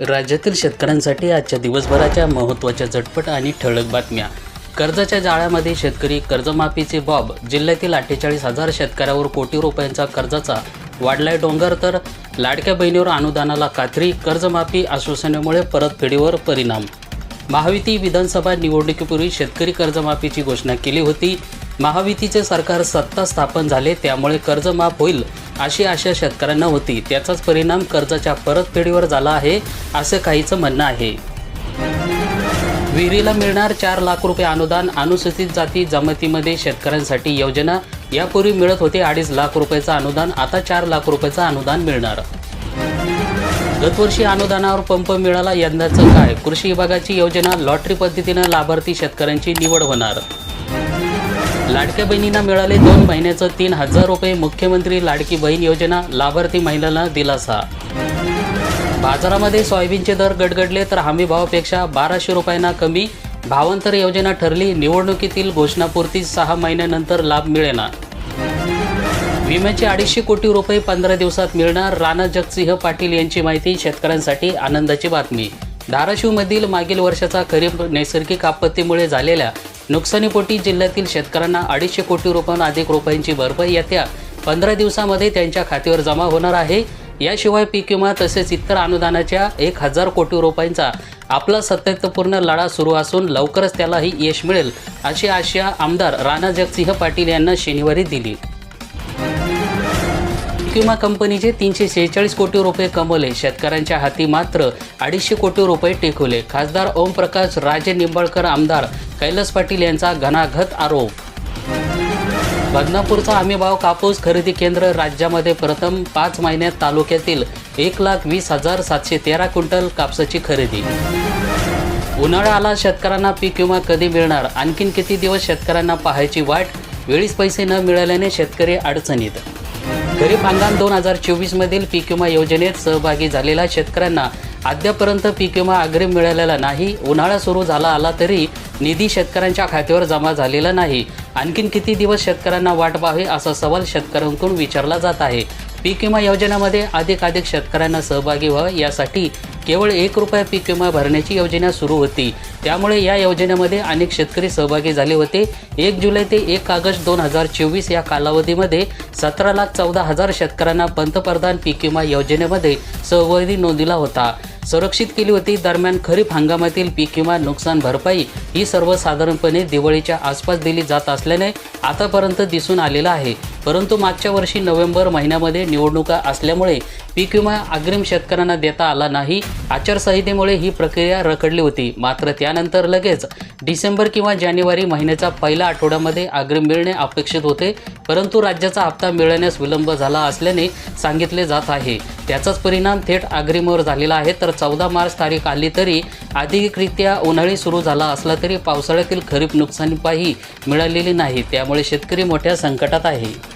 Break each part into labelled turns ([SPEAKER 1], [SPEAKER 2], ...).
[SPEAKER 1] राज्यातील शेतकऱ्यांसाठी आजच्या दिवसभराच्या महत्त्वाच्या झटपट आणि ठळक बातम्या. कर्जाच्या जाळ्यामध्ये शेतकरी कर्जमाफीचे बॉब. जिल्ह्यातील अठ्ठेचाळीस हजार शेतकऱ्यावर कोटी रुपयांचा कर्जाचा वाढलाय डोंगर तर लाडक्या बहिणीवर अनुदानाला कात्री कर्जमाफी आश्वासनामुळे परतफेडीवर परिणाम. महायुती विधानसभा निवडणुकीपूर्वी शेतकरी कर्जमाफीची घोषणा केली होती. महायुतीचे सरकार सत्ता स्थापन झाले त्यामुळे कर्ज माफ होईल अशी आशा शेतकऱ्यांना होती. त्याचाच परिणाम कर्जाच्या परतफेडीवर झाला आहे असं काहीचं म्हणणं आहे. विहिरीला मिळणार चार लाख रुपये अनुदान अनुसूचित जाती जमातीमध्ये शेतकऱ्यांसाठी योजना. यापूर्वी मिळत होते अडीच लाख रुपयाचं अनुदान आता चार लाख रुपयाचं अनुदान मिळणार. गतवर्षी अनुदानावर पंप मिळाला यंदाचं काय? कृषी विभागाची योजना लॉटरी पद्धतीनं लाभार्थी शेतकऱ्यांची निवड होणार. लाडक्या बहिणींना मिळाले दोन महिन्याचं तीन हजार रुपये मुख्यमंत्री लाडकी बहीण योजना लाभार्थी महिलांना दिलासा. बाजारामध्ये सोयाबीनचे दर गडगडले तर हमी भावापेक्षा बाराशे रुपयांना कमी. भावांतर योजना ठरली निवडणुकीतील घोषणापूर्ती सहा महिन्यानंतर लाभ मिळेना. विम्याचे अडीचशे कोटी रुपये पंधरा दिवसात मिळणार राणा जगसिंह पाटील यांची माहिती शेतकऱ्यांसाठी आनंदाची बातमी. धाराशिवमधील मागील वर्षाचा खरीप नैसर्गिक आपत्तीमुळे झालेल्या नुकसानीपोटी जिल्ह्यातील शेतकऱ्यांना अडीचशे कोटी रुपयांहून अधिक रुपयांची भरपाई येत्या पंधरा दिवसामध्ये त्यांच्या खात्यावर जमा होणार आहे. याशिवाय पीक विमा तसेच इतर अनुदानाच्या एक हजार कोटी रुपयांचा आपला सत्यत्वपूर्ण लढा सुरू असून लवकरच त्यालाही यश मिळेल अशी आशा आमदार राणा जगसिंह पाटील यांना शनिवारी दिली. पीक कंपनीचे तीनशे शेहेचाळीस कोटी रुपये कमवले. शेतकऱ्यांच्या हाती मात्र अडीचशे कोटी रुपये टेकवले. खासदार ओमप्रकाश राजे निंबाळकर आमदार कैलास पाटील यांचा घनाघत आरोप. बदनापूरचा हमीभाव कापूस खरेदी केंद्र राज्यामध्ये प्रथम पाच महिन्यात तालुक्यातील एक लाख वीस हजार सातशे तेरा क्विंटल कापसाची खरेदी. उन्हाळा आला शेतकऱ्यांना पीक विमा कधी मिळणार? आणखीन किती दिवस शेतकऱ्यांना पाहायची वाट? वेळीच पैसे न मिळाल्याने शेतकरी अडचणीत खरीप हंगाम दोन हजार चोवीसमधील पीक विमा योजनेत सहभागी झालेल्या शेतकऱ्यांना अद्यापर्यंत पीक विमा अग्रिम मिळालेला नाही उन्हाळा सुरू झाला आला तरी निधी शेतकऱ्यांच्या खात्यावर जमा झालेला नाही. आणखीन किती दिवस शेतकऱ्यांना वाट पाहावी असा सवाल शेतकऱ्यांकडून विचारला जात आहे. पीक विमा योजनेमध्ये अधिकाधिक शेतकऱ्यांना सहभागी व्हावं यासाठी केवळ एक रुपया पीक विमा भरण्याची योजना सुरू होती. त्यामुळे या योजनेमध्ये अनेक शेतकरी सहभागी झाले होते. एक जुलै ते एक ऑगस्ट दोन हजार चोवीस या कालावधीमध्ये सतरा लाख चौदा हजार शेतकऱ्यांना पंतप्रधान पीक विमा योजनेमध्ये सहभागी नोंदला होता. संरक्षित केली होती. दरम्यान खरीप हंगामातील पीक विमा नुकसान भरपाई ही सर्वसाधारणपणे दिवाळीच्या आसपास दिली जात असल्याने आतापर्यंत दिसून आलेलं आहे. परंतु मागच्या वर्षी नोव्हेंबर महिन्यामध्ये निवडणुका असल्यामुळे पीक विमा अग्रिम शेतकऱ्यांना देता आला नाही. आचारसंहितेमुळे ही प्रक्रिया रखडली होती. मात्र त्यानंतर लगेच डिसेंबर किंवा जानेवारी महिन्याचा पहिल्या आठवड्यामध्ये अग्रिम मिळणे अपेक्षित होते. परंतु राज्याचा हप्ता मिळण्यास विलंब झाला असल्याने सांगितले जात आहे. त्याचाच परिणाम थेट अग्रिमवर झालेला आहे. तर चौदा मार्च तारीख आली तरी अधिकरित्या उन्हाळी सुरू झाला असला तरी पावसाळ्यातील खरीप नुकसानीपाही मिळालेली नाही. त्यामुळे शेतकरी मोठ्या संकटात आहे.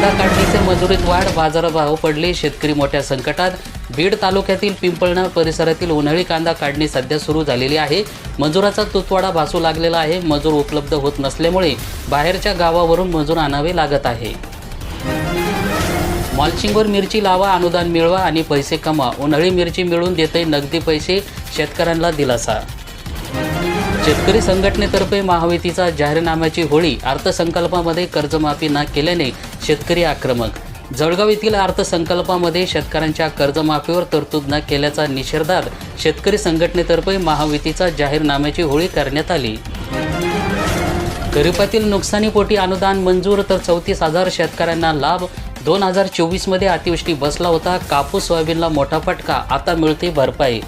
[SPEAKER 1] कांदा काढणीचे मजुरीत वाढ बाजारभाव पडले शेतकरी मोठ्या संकटात. बीड तालुक्यातील पिंपळणा परिसरातील उन्हाळी कांदा काढणी सध्या सुरू झालेली आहे. मजुराचा तुतवाडा भासू लागलेला आहे. मजूर उपलब्ध होत नसल्यामुळे बाहेरच्या गावावरून मजूर आणावे लागत आहे. मॉल्चिंगवर मिरची लावा अनुदान मिळवा आणि पैसे कमा उन्हाळी मिरची मिळून देते नगदी पैसे शेतकऱ्यांना दिलासा. शेतकरी संघटनेतर्फे महायुतीचा जाहीरनाम्याची होळी. अर्थसंकल्पामध्ये कर्जमाफी न केल्याने शेतकरी आक्रमक. जळगाव येथील अर्थसंकल्पामध्ये शेतकऱ्यांच्या कर्जमाफीवर तरतूद न केल्याचा निषेधात शेतकरी संघटनेतर्फे महायुतीचा जाहीरनाम्याची होळी करण्यात आली. खरीपातील नुकसानीपोटी अनुदान मंजूर तर चौतीस हजार शेतकऱ्यांना लाभ. दोन हजार चोवीसमध्ये अतिवृष्टी बसला होता कापूस सोयाबीनला मोठा फटका आता मिळते भरपाई.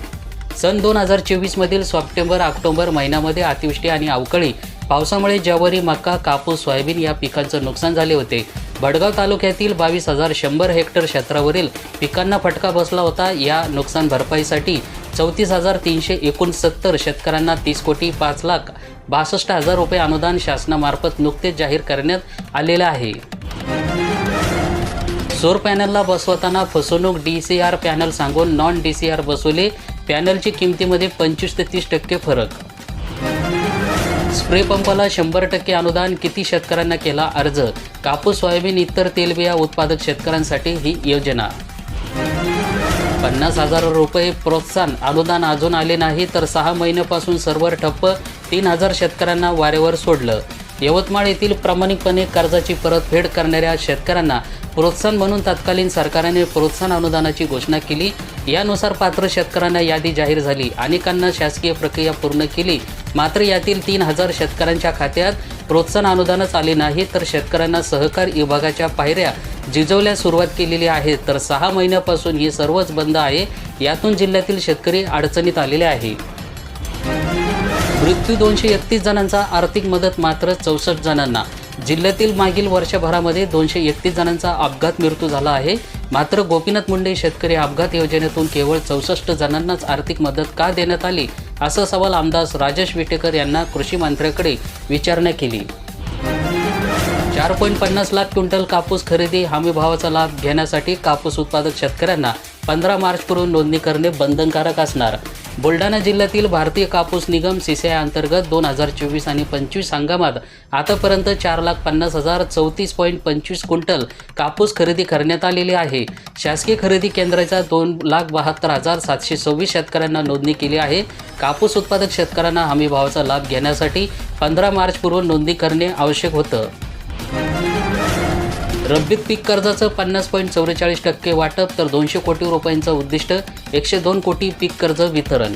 [SPEAKER 1] सन दोन हजार चोवीसमधील सप्टेंबर ऑक्टोबर महिन्यामध्ये अतिवृष्टी आणि अवकाळी. पावसामुळे ज्वारी मका कापूस सोयाबीन या पिकांचं नुकसान झाले होते. भडगाव तालुक्यातील बावीस हजार शंभर हेक्टर क्षेत्रावरील पिकांना फटका बसला होता. या नुकसान भरपाईसाठी चौतीस हजार तीनशे एकोणसत्तर शेतकऱ्यांना तीस कोटी पाच लाख बासष्ट हजार रुपये अनुदान शासनामार्फत नुकतेच जाहीर करण्यात आलेले आहे. सोर पॅनलला बसवताना फसवणूक डी सी आर पॅनल सांगून नॉन डी सी आर बसवले. पॅनलची किमतीमध्ये पंचवीस ते तीस टक्के फरक स्प्रे पंपाला शंभर टक्के अनुदान किती शेतकऱ्यांना केला अर्ज? कापूस सोयाबीन इतर तेलबिया उत्पादक शेतकऱ्यांसाठी ही योजना. पन्नास हजार रुपये प्रोत्साहन. अनुदान अजून आले नाही तर सहा महिन्यापासून सर्व्हर ठप्प. तीन हजार शेतकऱ्यांना वारेवर सोडलं. यवतमाळ येथील प्रामाणिकपणे कर्जाची परतफेड करणाऱ्या शेतकऱ्यांना प्रोत्साहन म्हणून तत्कालीन सरकारने प्रोत्साहन अनुदानाची घोषणा केली. यानुसार पात्र शेतकऱ्यांना यादी जाहीर झाली. अनेकांना शासकीय प्रक्रिया पूर्ण केली. मात्र यातील तीन हजार शेतकऱ्यांच्या खात्यात प्रोत्साहन अनुदानच आले नाही. तर शेतकऱ्यांना सहकार विभागाच्या पायऱ्या जिजवल्या सुरुवात केलेली आहे. तर सहा महिन्यापासून हे सर्वच बंद आहे. यातून जिल्ह्यातील शेतकरी अडचणीत आलेले आहे. मृत्यू दोनशे एकतीस जणांचा आर्थिक मदत मात्र चौसष्ट जणांना. जिल्ह्यातील मागील वर्षभरामध्ये दोनशे एकतीस जणांचा अपघात मृत्यू झाला आहे. मात्र गोपीनाथ मुंडे शेतकरी अपघात योजनेतून केवळ चौसष्ट जणांनाच आर्थिक मदत का देण्यात आली? असा सवाल आमदार राजेश विटेकर यांना कृषी मंत्र्याकडे विचारणा केली. चार पॉईंट पन्नास लाख क्विंटल कापूस खरेदी हमीभावाचा लाभ घेण्यासाठी कापूस उत्पादक शेतकऱ्यांना पंधरा मार्चपूर्वी नोंदणी करणे बंधनकारक असणार. बुलढाणा जिल्ह्यातील भारतीय कापूस निगम सीसीआय अंतर्गत दोन हजार चोवीस आणि पंचवीस हंगामात आतापर्यंत चार लाख पन्नास हजार चौतीस पॉईंट पंचवीस क्विंटल कापूस खरेदी करण्यात आलेली आहे. शासकीय खरेदी केंद्राच्या दोन लाख बहात्तर हजार सातशे सव्वीस शेतकऱ्यांना नोंदणी केली आहे. कापूस उत्पादक शेतकऱ्यांना हमीभावाचा लाभ घेण्यासाठी पंधरा मार्चपूर्व नोंदणी करणे आवश्यक होतं. रब्बीत पीक कर्जाचं पन्नास पॉईंट चौवेचाळीस टक्के वाटप तर दोनशे कोटी रुपयांचं उद्दिष्ट एकशे दोन कोटी पीक कर्ज वितरण.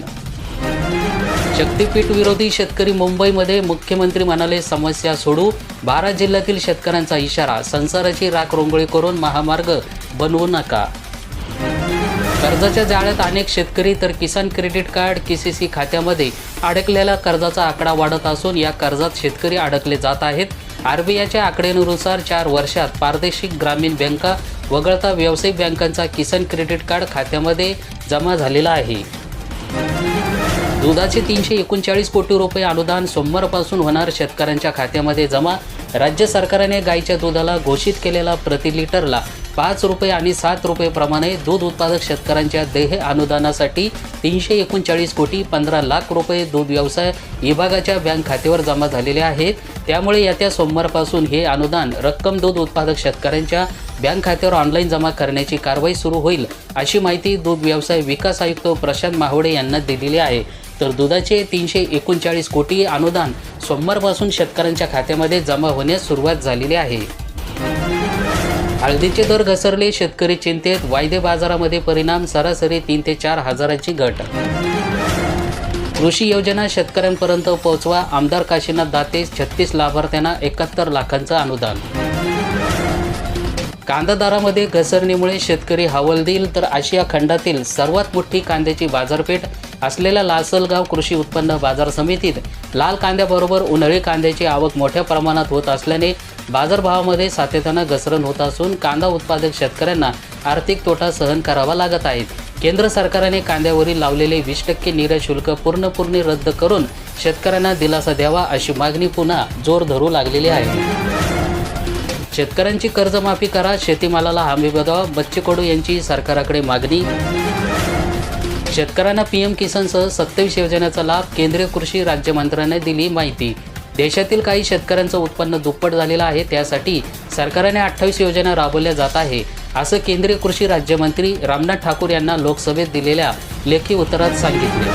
[SPEAKER 1] शक्तीपीठ विरोधी शेतकरी मुंबईमध्ये मुख्यमंत्री म्हणाले समस्या सोडू. बारा जिल्ह्यातील शेतकऱ्यांचा इशारा संसाराची राख रोंगळी करून महामार्ग बनवू नका. कर्जाच्या जाळ्यात अनेक शेतकरी तर किसान क्रेडिट कार्ड केसीसी खात्यामध्ये अडकलेला कर्जाचा आकडा वाढत असून या कर्जात शेतकरी अडकले जात आहेत. आरबीआयच्या आकडेनुसार चार वर्षात प्रादेशिक ग्रामीण बँका वगळता व्यावसायिक बँकांचा किसान क्रेडिट कार्ड खात्यामध्ये जमा झालेला आहे. दुधाचे तीनशे एकोणचाळीस कोटी रुपये अनुदान सोमवारपासून होणार शेतकऱ्यांच्या खात्यामध्ये जमा. राज्य सरकारने गाईच्या दुधाला घोषित केलेला प्रति लिटरला पाच रुपये आणि सात रुपयेप्रमाणे दूध उत्पादक शेतकऱ्यांच्या देह अनुदानासाठी तीनशे एकोणचाळीस कोटी पंधरा लाख रुपये दूध व्यवसाय विभागाच्या बँक खात्यावर जमा झालेले आहेत. त्यामुळे येत्या सोमवारपासून हे अनुदान रक्कम दूध उत्पादक शेतकऱ्यांच्या बँक खात्यावर ऑनलाईन जमा करण्याची कारवाई सुरू होईल अशी माहिती दूध व्यवसाय विकास आयुक्त प्रशांत माहोडे यांना दिलेली आहे. तर दुधाचे तीनशे एकोणचाळीस कोटी अनुदान सोमवारपासून शेतकऱ्यांच्या खात्यामध्ये जमा होण्यास सुरुवात झालेली आहे. हळदीचे दर घसरले शेतकरी चिंतेत वायदे बाजारामध्ये परिणाम सरासरी तीन ते चार हजाराची घट. कृषी योजना शेतकऱ्यांपर्यंत पोहोचवा आमदार काशीनाथ दाते छत्तीस लाभार्थ्यांना एकाहत्तर लाखांचं अनुदान. कांदा दरामध्ये घसरणीमुळे शेतकरी हवालदिल तर आशिया खंडातील सर्वात मोठी कांद्याची बाजारपेठ असलेल्या लासलगाव कृषी उत्पन्न बाजार समितीत लाल कांद्याबरोबर उन्हाळी कांद्याची आवक मोठ्या प्रमाणात होत असल्याने बाजारभावामध्ये सातत्यानं घसरण होत असून कांदा उत्पादक शेतकऱ्यांना आर्थिक तोटा सहन करावा लागत आहे. केंद्र सरकारने कांद्यावरील लावलेले वीस टक्के निर्यात शुल्क पूर्णपूर्ण रद्द करून शेतकऱ्यांना दिलासा द्यावा अशी मागणी पुन्हा जोर धरू लागलेली आहे. शेतकऱ्यांची कर्जमाफी करा शेतीमालाला हमी बजावा बच्चे कडू यांची सरकाराकडे मागणी. शेतकऱ्यांना पीएम किसानसह सत्तावीस योजनेचा लाभ केंद्रीय कृषी राज्यमंत्र्यांनी दिली माहिती. देशातील काही शेतकऱ्यांचं उत्पन्न दुप्पट झालेलं आहे त्यासाठी सरकारने अठ्ठावीस योजना राबवल्या जात आहे असं केंद्रीय कृषी राज्यमंत्री रामनाथ ठाकूर यांना लोकसभेत दिलेल्या लेखी उत्तरात सांगितले.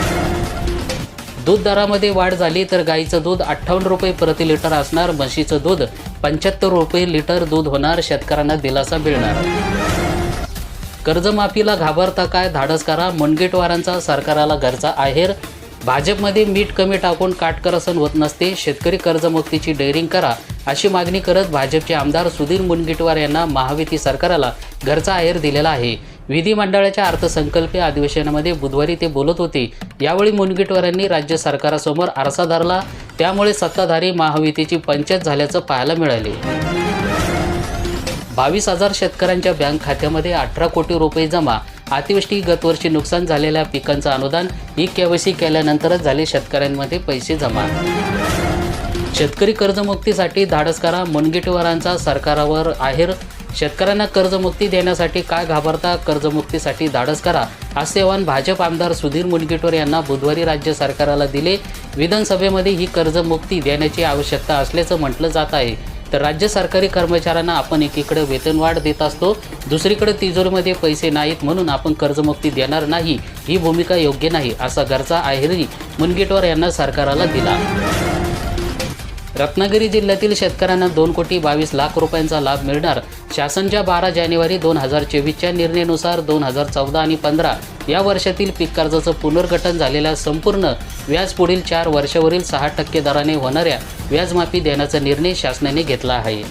[SPEAKER 1] दूध दरामध्ये वाढ झाली तर गाईचं दूध अठ्ठावन्न रुपये प्रति लिटर असणार म्हशीचं दूध पंच्याहत्तर रुपये लिटर दूध होणार शेतकऱ्यांना दिलासा मिळणार. कर्जमाफीला घाबरता काय? धाडस करा. मुनगेटवारांचा सरकाराला घरचा आहेर. भाजपमध्ये मीठ कमी टाकून काटकरसन होत नसते शेतकरी कर्जमुक्तीची डेअरिंग करा अशी मागणी करत भाजपचे आमदार सुधीर मुनगिटवार यांना महायुती सरकाराला घरचा आहेर दिलेला आहे. विधिमंडळाच्या अर्थसंकल्पीय अधिवेशनामध्ये बुधवारी ते बोलत होते. यावेळी मुनगेटवारांनी राज्य सरकारासमोर आरसा धरला त्यामुळे सत्ताधारी महायुतीची पंचायत झाल्याचं पाहायला मिळाले. बावीस हजार शेतकऱ्यांच्या बँक खात्यामध्ये अठरा कोटी रुपये जमा अतिवृष्टी गतवर्षी नुकसान झालेल्या पिकांचं अनुदान ही केवायसी केल्यानंतरच झाले शेतकऱ्यांमध्ये पैसे जमा. शेतकरी कर्जमुक्तीसाठी धाडस करा मुनगेटवारांचा सरकारावर आहेर. शेतकऱ्यांना कर्जमुक्ती देण्यासाठी काय घाबरता कर्जमुक्तीसाठी धाडस करा असे आवाहन भाजप आमदार सुधीर मुनगेटवर यांना बुधवारी राज्य सरकाराला दिले. विधानसभेमध्ये ही कर्जमुक्ती देण्याची आवश्यकता असल्याचं म्हटलं जात आहे. तर राज्य सरकारी कर्मचाऱ्यांना आपण एकीकडे वेतनवाढ देत असतो दुसरीकडे तिजोरीमध्ये पैसे नाहीत म्हणून आपण कर्जमुक्ती देणार नाही ही भूमिका योग्य नाही असा गरजा आहेही मुनगेटवार यांना सरकाराला दिला. रत्नागिरी जिल्ह्यातील शेतकऱ्यांना दोन कोटी बावीस लाख रुपयांचा लाभ मिळणार. शासनच्या बारा जानेवारी दोन हजार चोवीसच्या निर्णयानुसार दोन हजार चौदा आणि पंधरा या वर्षातील पीक कर्जाचं पुनर्गठन झालेल्या संपूर्ण व्याज पुढील चार वर्षावरील सहा टक्के दराने होणाऱ्या व्याजमाफी देण्याचा निर्णय शासनाने घेतला आहे.